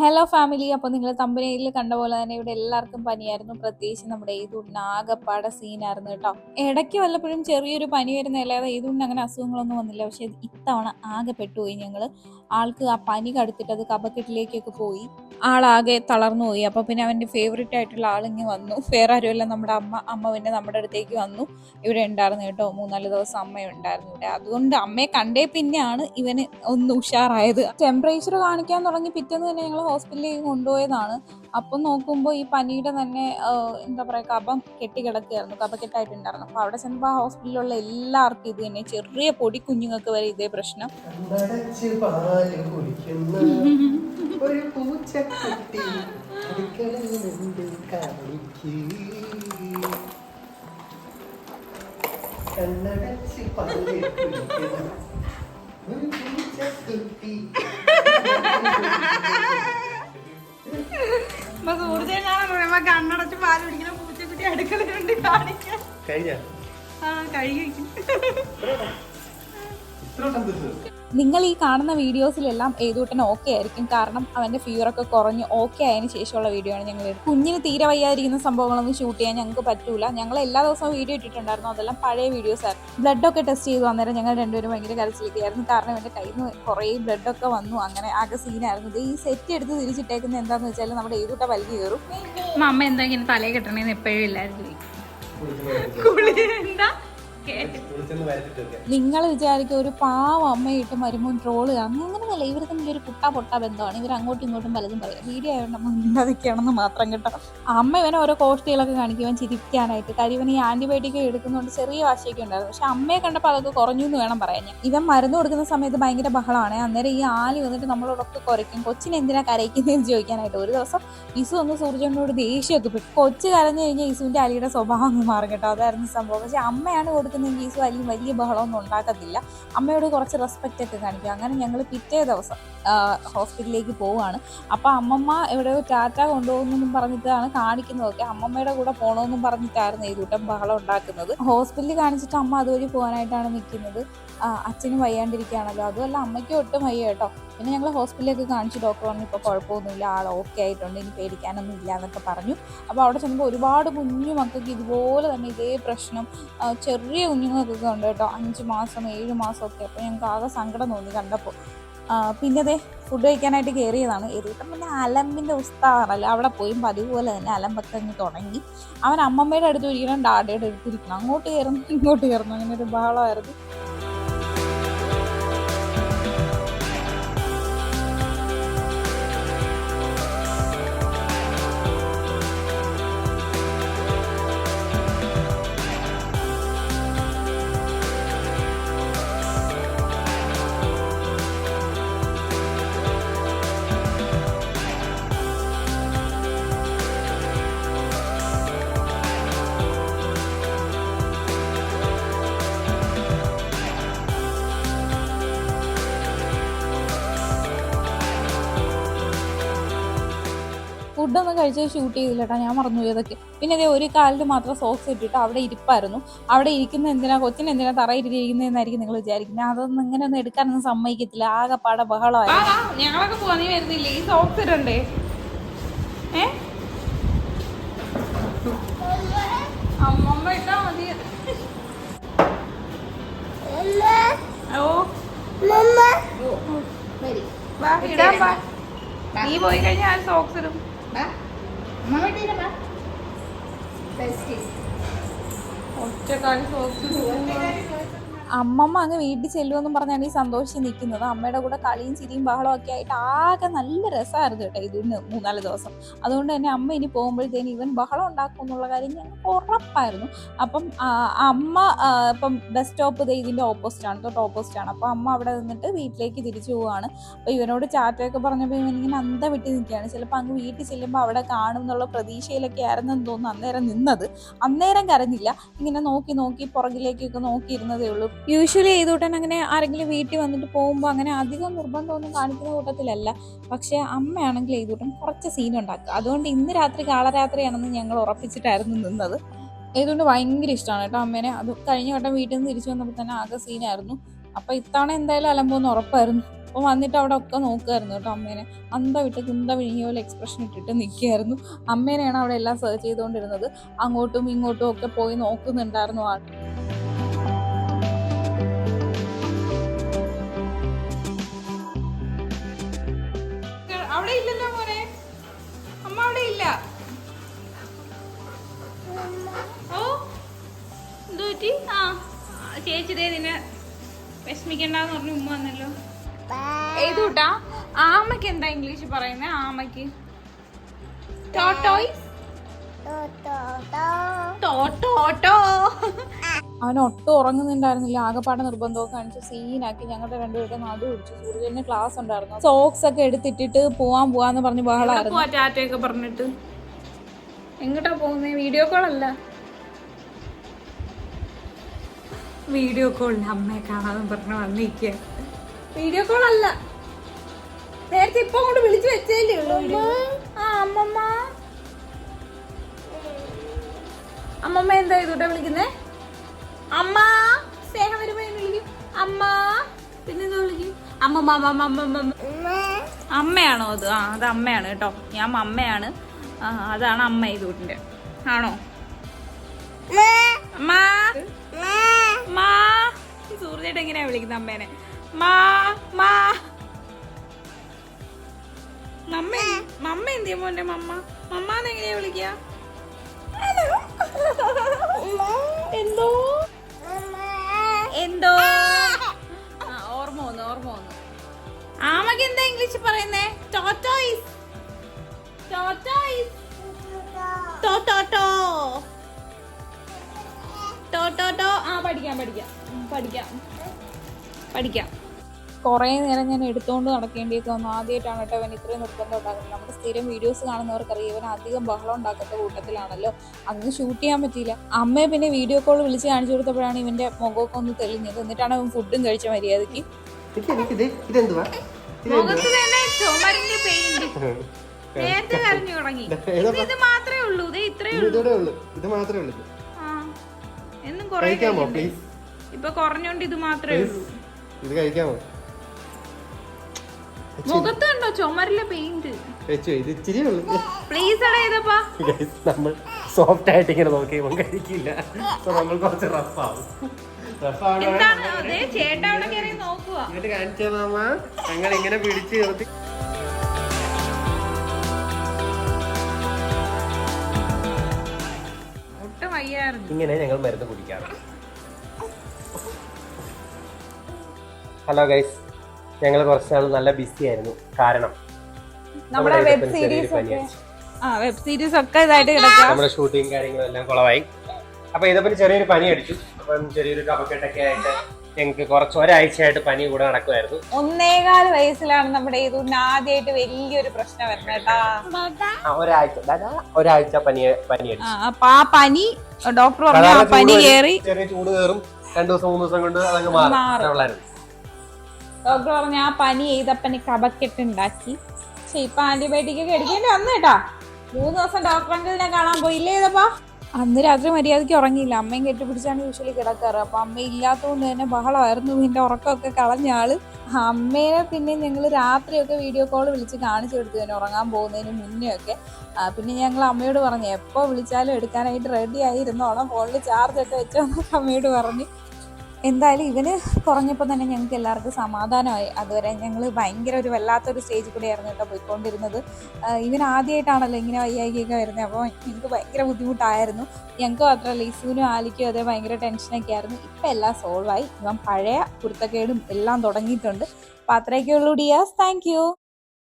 Hello family അപ്പോൾ നിങ്ങൾ തമ്പനയിൽ കണ്ട പോലെ തന്നെ ഇവിടെ എല്ലാവർക്കും പനിയായിരുന്നു. പ്രത്യേകിച്ച് നമ്മുടെ ഈദുണ്ണിന് ആകപ്പാട സീനായിരുന്നു കേട്ടോ. ഇടയ്ക്ക് വല്ലപ്പോഴും ചെറിയൊരു പനി വരുന്ന അല്ലാതെ ഈദുണ്ണിന് അങ്ങനെ അസുഖങ്ങളൊന്നും വന്നില്ല. പക്ഷേ ഇത്തവണ ആകെ പെട്ടുപോയി ഞങ്ങൾ ആൾക്ക് ആ പനി കടുത്തിട്ട് അത് കപക്കെട്ടിലേക്കൊക്കെ പോയി. ആളാകെ തളർന്നു പോയി. അപ്പോൾ പിന്നെ അവന്റെ ഫേവറേറ്റ് ആയിട്ടുള്ള ആളിങ്ങ് വന്നു. വേറെ ആരുമല്ല. നമ്മുടെ അമ്മ അമ്മ പിന്നെ നമ്മുടെ അടുത്തേക്ക് വന്നു. ഇവിടെ ഉണ്ടായിരുന്നു കേട്ടോ. മൂന്നാൽ ദിവസം അമ്മ ഉണ്ടായിരുന്നു ഇവിടെ. അതുകൊണ്ട് അമ്മയെ കണ്ടേ പിന്നെയാണ് ഇവന് ഒന്ന് ഉഷാറായത്. ടെമ്പറേച്ചർ കാണിക്കാൻ തുടങ്ങി പിറ്റേന്ന് തന്നെ ഞങ്ങൾ ഹോസ്പിറ്റലിലേക്ക് കൊണ്ടുപോയതാണ്. അപ്പം നോക്കുമ്പോൾ ഈ പനിയുടെ തന്നെ എന്താ പറയുക കപം കെട്ടിക്കിടക്കുകയായിരുന്നു. കപക്കെട്ടായിട്ടുണ്ടായിരുന്നു അപ്പോൾ അവിടെ ചെന്നപ്പോൾ ആ ഹോസ്പിറ്റലിലുള്ള എല്ലാവർക്കും ഇത് തന്നെ. ചെറിയ പൊടി കുഞ്ഞുങ്ങൾക്ക് വരെ ഇതേ പ്രശ്നം. ഒരു പൂച്ചക്കുട്ടി കണ്ണടച്ച് പാൽ കുടിക്കുന്ന ഒരു പൂച്ചക്കുട്ടി കണ്ണടച്ച് പാൽ പിടിക്കുന്ന പൂച്ചക്കുട്ടി അടുക്കളയിലുണ്ട് കാണിക്കാൻ. കഴിഞ്ഞ? ആ കഴിക്കും ഇത്ര സന്തോഷം നിങ്ങൾ ഈ കാണുന്ന വീഡിയോസിലെല്ലാം ഏതൂട്ടൻ ഓക്കെ ആയിരിക്കും. കാരണം അവന്റെ ഫീവറൊക്കെ ഒക്കെ കുറഞ്ഞ് ഓക്കെ ആയതിനു ശേഷമുള്ള വീഡിയോ ആണ് ഞങ്ങൾ. കുഞ്ഞിന് തീരെ വയ്യാതിരിക്കുന്ന സംഭവങ്ങളൊന്നും ഷൂട്ട് ചെയ്യാൻ ഞങ്ങൾക്ക് പറ്റൂല. ഞങ്ങൾ എല്ലാ ദിവസവും വീഡിയോ ഇട്ടിട്ടുണ്ടായിരുന്നു. അതെല്ലാം പഴയ വീഡിയോസ് ആയിരുന്നു. ബ്ലഡ് ഒക്കെ ടെസ്റ്റ് ചെയ്തു. അന്നേരം ഞങ്ങൾ രണ്ടുപേരും ഭയങ്കര കരച്ചിലേക്കായിരുന്നു കാരണം എന്റെ കയ്യിൽ നിന്ന് കുറേ ബ്ലഡൊക്കെ വന്നു. അങ്ങനെ ആകെ സീനായിരുന്നു ഇത് ഈ സെറ്റ് എടുത്ത് തിരിച്ചിട്ടേക്കുന്നത് എന്താന്ന് വെച്ചാൽ നമ്മുടെ ഏതൂട്ട വലിയ കയറും അമ്മ എന്താ ഇങ്ങനെ തലയെ കെട്ടണേന്ന് എപ്പോഴും ഇല്ലായിരുന്നു. എന്താ? നിങ്ങൾ വിചാരിക്കും ഒരു പാവം അമ്മയിട്ട് മരുമോൻ ട്രോൾ അങ്ങനെയല്ല ഇവർ തമ്മിൽ ഒരു കുട്ടാ പൊട്ടാ ബന്ധമാണ്. ഇവർ അങ്ങോട്ടും ഇങ്ങോട്ടും പലതും പറയും. വീഡിയോ ആയതുകൊണ്ട് നമ്മൾ ഇന്നതൊക്കെയാണെന്ന് മാത്രം കേട്ടോ. അമ്മ ഇവനെ ഓരോ കോഷ്ടികളൊക്കെ കാണിക്കും. ഇവൻ ചിരിക്കാനായിട്ട്. കാര്യം ഇവൻ ഈ ആന്റിബയോട്ടിക് എടുക്കുന്നതുകൊണ്ട് ചെറിയ വാശിയൊക്കെ ഉണ്ടായിരുന്നു പക്ഷെ അമ്മയെ കണ്ടപ്പോൾ അതൊക്കെ കുറഞ്ഞു എന്ന് വേണം പറയാൻ ഇവൻ മരുന്ന് കൊടുക്കുന്ന സമയത്ത് ഭയങ്കര ബഹളമാണ്. അന്നേരം ഈ ആലി വന്നിട്ട് നമ്മളോടൊക്കെ കുറയ്ക്കും. കൊച്ചിനെ എന്തിനാ കരയിക്കുന്നതെന്ന് ചോദിക്കാനായിട്ട് ഒരു ദിവസം ഇസു ഒന്ന് സൂർജനോട് ദേഷ്യമൊക്കെ പെട്ടു. കൊച്ചു കരഞ്ഞു കഴിഞ്ഞാൽ ഇസുവിന്റെ അലിയുടെ സ്വഭാവം ഒന്ന് മാറും കേട്ടോ. അതായിരുന്നു സംഭവം. പക്ഷെ അമ്മയാണ് കൊടുക്കുന്നതെങ്കിൽ ഇസു അല്ലെങ്കിൽ വലിയ ബഹളമൊന്നും ഉണ്ടാക്കത്തില്ല. അമ്മയോട് കുറച്ച് റെസ്പെക്റ്റ് ഒക്കെ കാണിക്കും. അങ്ങനെ ഞങ്ങൾ പിറ്റേ ദിവസം ഹോസ്പിറ്റലിലേക്ക് പോവുകയാണ്. അപ്പോൾ അമ്മമ്മ എവിടെ ടാറ്റ കൊണ്ടുപോകുന്നെന്നും പറഞ്ഞിട്ടാണ് കാണിക്കുന്നതൊക്കെ. അമ്മമ്മയുടെ കൂടെ പോകണമെന്നും പറഞ്ഞിട്ടായിരുന്നു ഈ കൂട്ടം ബഹളം ഉണ്ടാക്കുന്നത്. ഹോസ്പിറ്റലിൽ കാണിച്ചിട്ട് അമ്മ അതുവഴി പോകാനായിട്ടാണ് നിൽക്കുന്നത്. അച്ഛന് വയ്യാണ്ടിരിക്കുകയാണല്ലോ. അതുമല്ല അമ്മയ്ക്കും ഒട്ടും വയ്യ കേട്ടോ. പിന്നെ ഞങ്ങൾ ഹോസ്പിറ്റലിലേക്ക് കാണിച്ച് ഡോക്ടർ പറഞ്ഞു ഇപ്പോൾ കുഴപ്പമൊന്നുമില്ല ആൾ ഓക്കെ ആയിട്ടുണ്ട് ഇനി പേടിക്കാനൊന്നും ഇല്ല എന്നൊക്കെ പറഞ്ഞു. അപ്പോൾ അവിടെ ചെന്നപ്പോൾ ഒരുപാട് കുഞ്ഞു മക്കൾക്ക് ഇതുപോലെ തന്നെ ഇതേ പ്രശ്നം ചെറിയ കുഞ്ഞുങ്ങൾക്കൊക്കെ ഉണ്ട് കേട്ടോ അഞ്ച് മാസം ഏഴ് മാസം ഒക്കെ. അപ്പോൾ ഞങ്ങൾക്ക് ആകെ സങ്കടം തോന്നി കണ്ടപ്പോൾ പിന്നെ അതെ ഫുഡ് കഴിക്കാനായിട്ട് കയറിയതാണ് ഏറിയിട്ടും പിന്നെ അലമ്പിന്റെ ഉസ്താണല്ലോ അവിടെ പോയി പതിവ് പോലെ തന്നെ അലമ്പൊക്കെ അങ്ങ് തുടങ്ങി. അവൻ അമ്മമ്മയുടെ അടുത്ത് ഇരിക്കണം ഡാഡയുടെ അടുത്ത് ഇരിക്കണം. അങ്ങോട്ട് കയറുന്നു ഇങ്ങോട്ട് കയറുന്നു അങ്ങനെ ഒരു ബഹളമായിരുന്നു. ഫുഡൊന്നും കഴിച്ച് ഷൂട്ട് ചെയ്തില്ലട്ടാ ഞാൻ മറന്നു പോയതൊക്കെ പിന്നെ അതേ ഒരു കാലിൽ മാത്രം സോക്സ് ഇട്ടിട്ട് അവിടെ ഇരിപ്പായിരുന്നു. അവിടെ ഇരിക്കുന്ന എന്തിനാ കൊച്ചിന് എന്തിനാ തറയിരിക്കുന്നതെന്നായിരിക്കും നിങ്ങൾ വിചാരിക്കുന്നത്. അതൊന്നും ഇങ്ങനെ ഒന്നും എടുക്കാനൊന്നും സമ്മതിക്കത്തില്ല. ആകെപ്പാടെ ബഹളമായി. ഞങ്ങളൊക്കെ പോവാ നീ വരുന്നില്ലേ? ഈ സോക്സ് ഇടണ്ടേ? ഏ? അമ്മമ്മ ഇട്ടാ മതി. ഓ. വാ ഇടാൻ വാ. നീ പോയി കഴിഞ്ഞാൽ സോക്സ് ഇടും. ഒറ്റക്കാലം സോക്സ് അമ്മമ്മ അങ്ങ് വീട്ടിൽ ചെല്ലുമെന്നും പറഞ്ഞാണ് ഈ സന്തോഷിച്ച് നിൽക്കുന്നത്. അമ്മയുടെ കൂടെ കളിയും ചിരിയും ബഹളവും ഒക്കെ ആയിട്ട് ആകെ നല്ല രസമായിരുന്നു കേട്ടോ ഇതിന് മൂന്നാൽ ദിവസം. അതുകൊണ്ട് തന്നെ അമ്മ ഇനി പോകുമ്പോഴത്തേന് ഇവൻ ബഹളം ഉണ്ടാക്കും എന്നുള്ള കാര്യം ഞങ്ങൾക്ക് ഉറപ്പായിരുന്നു. അപ്പം അമ്മ ഇപ്പം ബസ് സ്റ്റോപ്പ് ഇത് ഇതിന്റെ ഓപ്പോസിറ്റാണ് തൊട്ട് ഓപ്പോസിറ്റാണ് അപ്പോൾ അമ്മ അവിടെ നിന്നിട്ട് വീട്ടിലേക്ക് തിരിച്ചു പോവുകയാണ് അപ്പോൾ ഇവനോട് ചാറ്റയൊക്കെ പറഞ്ഞപ്പോൾ ഇവനിങ്ങനെ അന്തം വിട്ട് നിൽക്കുകയാണ്. ചിലപ്പോൾ അങ്ങ് വീട്ടിൽ ചെല്ലുമ്പോൾ അവിടെ കാണും എന്നുള്ള പ്രതീക്ഷയിലൊക്കെ ആയിരുന്നെന്ന് തോന്നുന്നു അന്നേരം നിന്നത്. അന്നേരം കരഞ്ഞില്ല. ഇങ്ങനെ നോക്കി നോക്കി പുറകിലേക്കൊക്കെ നോക്കിയിരുന്നതേ ഉള്ളൂ. യൂഷ്വലി ചെയ്തോട്ടൻ അങ്ങനെ ആരെങ്കിലും വീട്ടിൽ വന്നിട്ട് പോകുമ്പോൾ അങ്ങനെ അധികം നിർബന്ധമൊന്നും കാണിക്കുന്ന കൂട്ടത്തിലല്ല. പക്ഷെ അമ്മയാണെങ്കിൽ ചെയ്തോട്ടൻ കുറച്ച് സീൻ ഉണ്ടാക്കുക. അതുകൊണ്ട് ഇന്ന് രാത്രി കാളരാത്രിയാണെന്ന് ഞങ്ങൾ ഉറപ്പിച്ചിട്ടായിരുന്നു നിന്നത്. ഏതുകൊണ്ട് ഭയങ്കര ഇഷ്ടമാണ് കേട്ടോ അമ്മേനെ. അത് കഴിഞ്ഞ വട്ടം വീട്ടിൽ നിന്ന് തിരിച്ചു വന്നപ്പോൾ തന്നെ ആകെ സീനായിരുന്നു അപ്പോൾ ഇത്തവണ എന്തായാലും അലമ്പോന്ന് ഉറപ്പായിരുന്നു. അപ്പോൾ വന്നിട്ട് അവിടെ ഒക്കെ നോക്കുമായിരുന്നു കേട്ടോ അമ്മേനെ. അന്ത വിട്ട് കുന്ത വിഴുങ്ങിയ പോലെ എക്സ്പ്രഷൻ ഇട്ടിട്ട് നിൽക്കുകയായിരുന്നു അമ്മേനെയാണ് അവിടെ എല്ലാം സെർച്ച് ചെയ്തുകൊണ്ടിരുന്നത്. അങ്ങോട്ടും ഇങ്ങോട്ടും ഒക്കെ പോയി നോക്കുന്നുണ്ടായിരുന്നു ആൾ. ഇല്ലല്ലോ മോനെ. അമ്മ അവിടെ ഇല്ല. ഓ എന്തോ പറ്റി? ആ ചേച്ചി ദേ നിന്നെ വിഷമിക്കണ്ടെന്ന് പറഞ്ഞു ഉമ്മ വന്നല്ലോ. ഏത് കൂട്ടാ ആമയ്ക്ക് എന്താ ഇംഗ്ലീഷ് പറയുന്നത് ആമയ്ക്ക്. ടോട്ടോയ്സ് ടോട്ടോട്ടോ അവൻ ഒട്ടും ഉറങ്ങുന്നുണ്ടായിരുന്നില്ല. ആകെപ്പാടെ നിർബന്ധമൊക്കെ കാണിച്ച് സീനാക്കി ഞങ്ങളുടെ രണ്ടുപേരുടെ നടു പിടിച്ചു സൂര്യന് ക്ലാസ് ഉണ്ടായിരുന്നു. സോക്സ് ഒക്കെ എടുത്തിട്ടിട്ട് പോവാൻ പോവാന്ന് പറഞ്ഞ് ബഹളായിരുന്നു. പറഞ്ഞിട്ട്? എങ്ങോട്ടാ പോകുന്നേ? വീഡിയോ കോൾ അല്ല. വീഡിയോ കോളിൽ അമ്മയെ കാണാതെ പറഞ്ഞു വന്നിരിക്കുക വീഡിയോ കോൾ അല്ല. നേരത്തെ ഇപ്പൊ അങ്ങോട്ട് വിളിച്ചു വെച്ചേലേ ഉള്ളൂ. ആ അമ്മമ്മ. അമ്മമ്മ എന്താ ഇതൂട്ടെ വിളിക്കുന്നേ? അമ്മ സ്നേഹം വരുമ്പോ എന്നെ വിളിക്കും. അമ്മ പിന്നെ വിളിക്കും? അമ്മമ്മ അമ്മമ്മ അമ്മമ്മ അമ്മയാണോ അത്? ആ അത് അമ്മയാണ് കേട്ടോ. ഞാൻ അമ്മയാണ്. ആ അതാണ് അമ്മ ഈ വീട്ടിന്റെ. ആണോ? അമ്മ. സൂർജേട്ട് എങ്ങനെയാ വിളിക്കുന്നത് അമ്മേനെ? മാ മാ മമ്മ മമ്മ എന്തിയ മോന്റെ മമ്മ മമ്മ എങ്ങനെയാ വിളിക്കുക എന്തോ? എന്തോ? ഓർമ്മ വന്നു ഓർമ്മ വന്നു. ആമക്ക് എന്താ ഇംഗ്ലീഷ് പറയുന്നേ? ടോട്ടോയിസ് ടോട്ടോയിസ് ടോട്ടോട്ടോ ടോട്ടോട്ടോ ആ പഠിക്കാം പഠിക്കാം. പഠിക്കാം. പഠിക്കാം. കുറേ നേരം ഞാൻ എടുത്തുകൊണ്ട് നടക്കേണ്ടിയൊക്കെ വന്നു. ആദ്യമായിട്ടാണ് കേട്ടോ അവൻ ഇത്രയും നിർബന്ധം ഉണ്ടാക്കുന്നത്. നമ്മുടെ സ്ഥിരം വീഡിയോസ് കാണുന്നവർക്കറിയാം ഇവൻ അധികം ബഹളം ഉണ്ടാക്കാത്ത കൂട്ടത്തിലാണല്ലോ. അന്ന് ഷൂട്ട് ചെയ്യാൻ പറ്റിയില്ല. അമ്മയെ പിന്നെ വീഡിയോ കോൾ വിളിച്ച് കാണിച്ചു കൊടുത്തപ്പോഴാണ് ഇവന്റെ മുഖമൊക്കെ ഒന്ന് തെളിഞ്ഞത്. എന്നിട്ടാണ് അവൻ ഫുഡും കഴിച്ച മര്യാദയ്ക്ക്. എനിക്ക് എനിക്ക് ഇത് ഇതെന്തുവാ? ഇതെന്തുവാ? മുഖത്ത് തന്നെ ചുമരിന്റെ പെയിന്റ് നേരത്തെ കരഞ്ഞു തുടങ്ങി. ഏതാ ഇത് മാത്രമേ ഉള്ളൂ. ഇത് ഇത്രേ ഇത് ഉള്ളൂ ഇതോടെ ഉള്ളു. ഇത് മാത്രമേ ഉള്ളൂ ആ. എന്നും കൊറേ കഴിക്കാമോ ഇപ്പൊ കുറഞ്ഞോണ്ട് ഇത് മാത്രമേ ഉള്ളൂ. ഇത് കഴിക്കാമോ? മുഖത്ത് കണ്ടോ ചുമരിലെ പെയിന്റ് വെച്ചു ഇത് ഇച്ചിരി പ്ലീസ് നമ്മൾ സോഫ്റ്റ് ആയിട്ട് ഇങ്ങനെ നോക്കിയപ്പോൾ കഴിക്കില്ല. സോ നമ്മൾ കുറച്ച് റഫാവും എന്നിട്ട് കാണിച്ച മാമ. ഞങ്ങൾ ഇങ്ങനെ പിടിച്ച് നിർത്തി. ഇങ്ങനെ ഞങ്ങൾ മരുന്ന് കുടിക്കാറ്. ഹലോ ഗൈസ് ഞങ്ങൾ കുറച്ച് നാൾ നല്ല ബിസി ആയിരുന്നു. കാരണം നമ്മുടെ വെബ് സീരീസ് ഒക്കെ. ആ വെബ് സീരീസ് ഒക്കെ ഇതായിട്ട് കിടക്കുക നമ്മുടെ ഷൂട്ടിങ് കാര്യങ്ങളും എല്ലാം കുളവായി. അപ്പൊ ഇതപ്പം ചെറിയൊരു പനി അടിച്ചു. അപ്പം ചെറിയൊരു കഫക്കെട്ടൊക്കെ ആയിട്ട് ഞങ്ങൾക്ക് കുറച്ച് ഒരാഴ്ചയായിട്ട് പനി കൂടെ നടക്കുമായിരുന്നു ഒന്നേകാൽ വയസ്സിലാണ് നമ്മുടെ ആദ്യമായിട്ട് വലിയൊരു പ്രശ്നം വരുന്നത് ഒരാഴ്ച. ഒരാഴ്ച പനി പനി ആ, പനി ഡോക്ടർ പറഞ്ഞു പനി കയറി ചെറിയ ചൂട് കയറും രണ്ടു ദിവസം മൂന്ന് ദിവസം കൊണ്ട് അതങ്ങ് മാറും. ഡോക്ടർ പറഞ്ഞു ആ പനി ചെയ്തപ്പനി കപക്കെട്ട് ഉണ്ടാക്കി. പക്ഷെ ഇപ്പൊ ആന്റിബയോട്ടിക് ഒക്കെ അടിക്കേണ്ടി വന്നു കേട്ടാ. മൂന്ന് ദിവസം ഡോക്ടർ കാണാൻ പോയില്ലേ ഇതപ്പാ? അന്ന് രാത്രി മര്യാദയ്ക്ക് ഉറങ്ങിയില്ല. അമ്മയും കെട്ടിപ്പിടിച്ചാണ് യൂഷ്വലി കിടക്കാറ്. അപ്പൊ അമ്മ ഇല്ലാത്തതുകൊണ്ട് തന്നെ ബഹളമായിരുന്നു. നിന്റെ ഉറക്കമൊക്കെ കളഞ്ഞ ആൾ. അമ്മേനെ പിന്നെ ഞങ്ങൾ രാത്രിയൊക്കെ വീഡിയോ കോൾ വിളിച്ച് കാണിച്ചു കൊടുത്തു. തന്നെ ഉറങ്ങാൻ പോകുന്നതിന് മുന്നേ ഒക്കെ പിന്നെ ഞങ്ങൾ അമ്മയോട് പറഞ്ഞു എപ്പോൾ വിളിച്ചാലും എടുക്കാനായിട്ട് റെഡി ആയിരുന്നോണം ഫോണിൽ ചാർജ് ഒക്കെ വെച്ചോന്നൊക്കെ അമ്മയോട് പറഞ്ഞു. എന്തായാലും ഇവന് കുറഞ്ഞപ്പോൾ തന്നെ ഞങ്ങൾക്ക് എല്ലാവർക്കും സമാധാനമായി. അതുവരെ ഞങ്ങൾ ഭയങ്കര ഒരു വല്ലാത്തൊരു സ്റ്റേജിൽ കൂടെ ആയിരുന്നു കേട്ടോ പോയിക്കൊണ്ടിരുന്നത്. ഇവൻ ആദ്യമായിട്ടാണല്ലോ ഇങ്ങനെ വയ്യായികൊക്കെ വരുന്നത്. അപ്പോൾ ഞങ്ങൾക്ക് ഭയങ്കര ബുദ്ധിമുട്ടായിരുന്നു. ഞങ്ങൾക്ക് മാത്രമല്ല ഇസുവിനും ആലിക്കും അതേ ഭയങ്കര ടെൻഷനൊക്കെ ആയിരുന്നു. ഇപ്പം എല്ലാം സോൾവായി ഇവൻ പഴയ കുരുത്തക്കേടും എല്ലാം തുടങ്ങിയിട്ടുണ്ട്. അപ്പോൾ അത്രയൊക്കെ ഉള്ളൂ ഡിയാസ്. താങ്ക്